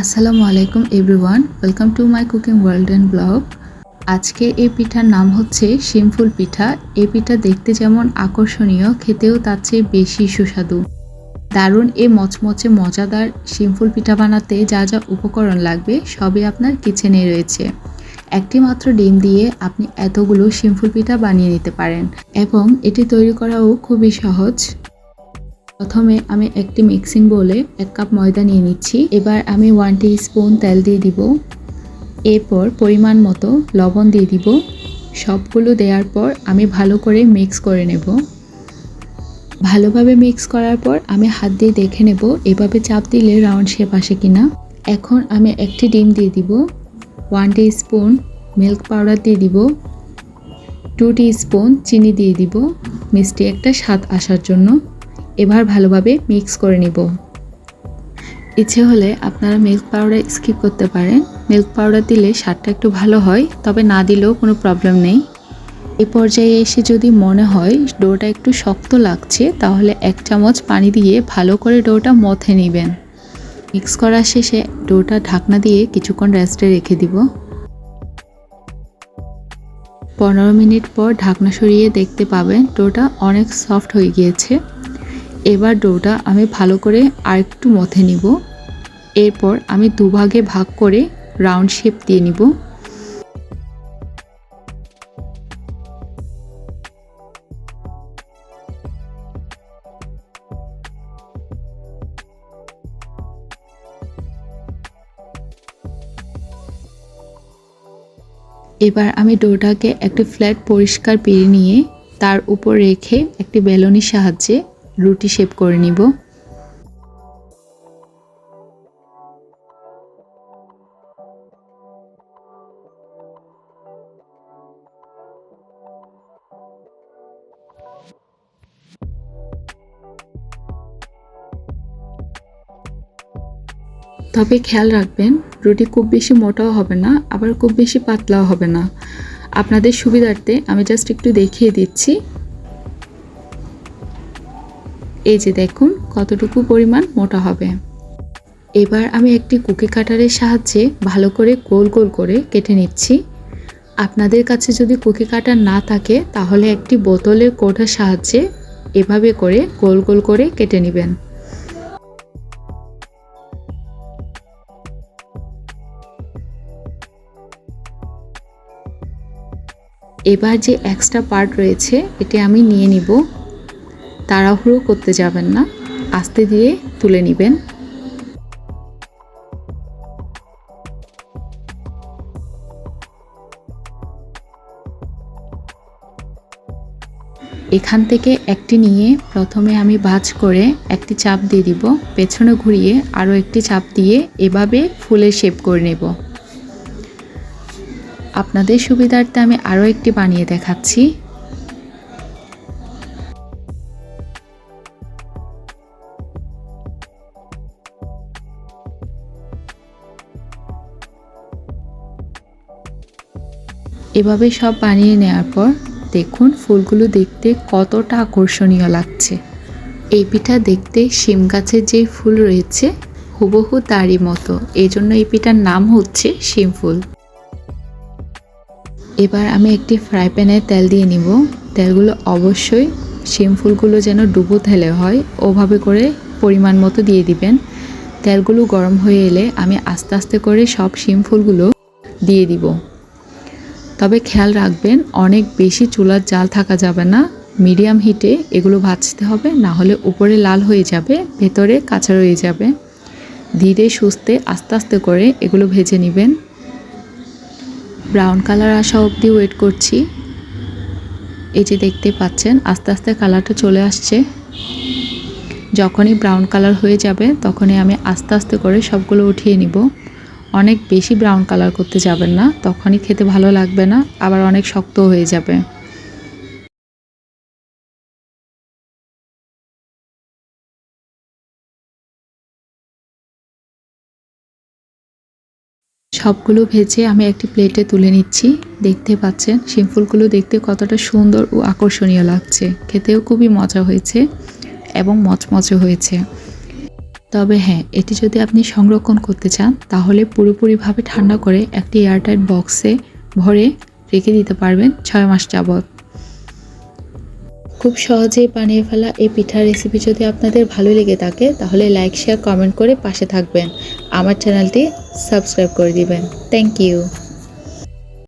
আসসালামু আলাইকুম everyone, welcome to my cooking world and blog. আজকে এই পিঠার নাম হচ্ছে শিমফুল পিঠা। এই পিঠা দেখতে যেমন আকর্ষণীয়, খেতেও তার চেয়ে বেশি সুস্বাদু। দারুণ এ মচমচে, মজাদার শিমফুল পিঠা বানাতে যা যা উপকরণ লাগবে সবই আপনার কিচেনে রয়েছে। একটি মাত্র ডিম দিয়ে আপনি এতগুলো শিমফুল পিঠা বানিয়ে নিতে পারেন এবং এটি তৈরি করাও খুবই সহজ। প্রথমে আমি একটি মিক্সিং বলে এক কাপ ময়দা নিয়ে নিচ্ছি। এবার আমি ওয়ান স্পুন তেল দিয়ে দিব। এরপর পরিমাণ মতো লবণ দিয়ে দিব। সবগুলো দেওয়ার পর আমি ভালো করে মিক্স করে নেব। ভালোভাবে মিক্স করার পর আমি হাত দিয়ে দেখে নেব এভাবে চাপ দিলে রাউন্ড শেপ আসে কিনা। এখন আমি একটি ডিম দিয়ে দিব। ওয়ান স্পুন মিল্ক পাউডার দিয়ে দিব। টু স্পুন চিনি দিয়ে দিব। মিষ্টি একটা স্বাদ আসার জন্য। এবার ভালোভাবে মিক্স করে নিব। ইচ্ছে হলে আপনারা মিল্ক পাউডার স্কিপ করতে পারেন। মিল্ক পাউডার দিলে স্বাদটা একটু ভালো হয়, তবে না দিলেও কোনো প্রবলেম নেই। এই পর্যায়ে এসে যদি মনে হয় ডোটা একটু শক্ত লাগছে, তাহলে এক চামচ পানি দিয়ে ভালো করে ডোটা মথে নেবেন। মিক্স করা শেষে ডোটা ঢাকনা দিয়ে কিছুক্ষণ রেস্টে রেখে দিব। পনেরো মিনিট পর ঢাকনা সরিয়ে দেখতে পাবেন ডোটা অনেক সফট হয়ে গিয়েছে। এবার ডোটা আমি ভালো করে আরেকটু মথে নিব। এরপর আমি দুভাগে ভাগ করে রাউন্ড শেপ দিয়ে নিব। এবার আমি ডোটাকে একটি ফ্ল্যাট পরিষ্কার পেরে নিয়ে তার উপর রেখে একটি বেলনির সাহায্যে রুটি শেপ করে নিব। তবে খেয়াল রাখবেন, রুটি খুব বেশি মোটাও হবে না, আবার খুব বেশি পাতলাও হবে না। আপনাদের সুবিধার্থে আমি জাস্ট একটু দেখিয়ে দিচ্ছি। এই যে দেখুন, কতটুকু পরিমাণ মোটা হবে। এবার আমি একটি কুকি কাটারের সাহায্যে ভালো করে গোল গোল করে কেটে নিচ্ছি। আপনাদের কাছে যদি কুকি কাটার না থাকে, তাহলে একটি বোতলের কোঠার সাহায্যে এভাবে করে গোল গোল করে কেটে নেবেন। এবার যে এক্সট্রা পার্ট রয়েছে, এটি আমি নিয়ে নিব। তাড়াহুড়ো করতে যাবেন না। আস্তে দিয়ে তুলে নেবেন। এখান থেকে একটি নিয়ে প্রথমে আমি ভাজ করে একটি চাপ দিয়ে দিব। পেছনে ঘুরিয়ে আরও একটি চাপ দিয়ে এভাবে ফুলের শেপ করে নেব। আপনাদের সুবিধার্থে আমি আরও একটি বানিয়ে দেখাচ্ছি। এভাবে সব বানিয়ে নেওয়ার পর দেখুন ফুলগুলো দেখতে কতটা আকর্ষণীয় লাগছে। এই পিঠা দেখতে শিম গাছের যে ফুল রয়েছে, হুবহু তারই মতো। এই জন্য এই পিঠার নাম হচ্ছে শিম ফুল। এবার আমি একটি ফ্রাই প্যানে তেল দিয়ে নিব। তেলগুলো অবশ্যই শিম ফুলগুলো যেন ডুবো তেলে হয়, ওভাবে করে পরিমাণ মতো দিয়ে দিবেন। তেলগুলো গরম হয়ে এলে আমি আস্তে আস্তে করে সব শিম ফুলগুলো দিয়ে দিব। তবে খেয়াল রাখবেন, অনেক বেশি চুলার জাল থাকা যাবে না। মিডিয়াম হিটে এগুলো ভাজতে হবে, না হলে উপরে লাল হয়ে যাবে, ভেতরে কাঁচা রয়ে যাবে। ধীরে সুস্থে আস্তে আস্তে করে এগুলো ভেজে নেবেন। ব্রাউন কালার আসা অবধি ওয়েট করছি। এই যে দেখতে পাচ্ছেন, আস্তে আস্তে কালারটা চলে আসছে। যখনই ব্রাউন কালার হয়ে যাবে, তখনই আমি আস্তে আস্তে করে সবগুলো উঠিয়ে নিব। অনেক বেশি ব্রাউন কালার করতে যাবেন না, তখনই খেতে ভালো লাগবে না, আবার অনেক শক্ত হয়ে যাবে। সবগুলো ভেজে আমি একটি প্লেটে তুলে নিচ্ছি। দেখতে পাচ্ছেন শিমফুলগুলো দেখতে কতটা সুন্দর ও আকর্ষণীয় লাগছে। খেতেও খুবই মজা হয়েছে এবং মচমচে হয়েছে। তবে হ্যাঁ এটি যদি আপনি সংরক্ষণ করতে চান, তাহলে পুরোপুরিভাবে ঠান্ডা করে একটি এয়ারটাইট বক্সে ভরে রেখে দিতে পারবেন ছয় মাস যাবত খুব সহজেই বানিয়ে ফেলা এই পিঠার রেসিপি যদি আপনাদের ভালো লেগে থাকে, তাহলে লাইক শেয়ার কমেন্ট করে পাশে থাকবেন। আমার চ্যানেলটি সাবস্ক্রাইব করে দিবেন। Thank you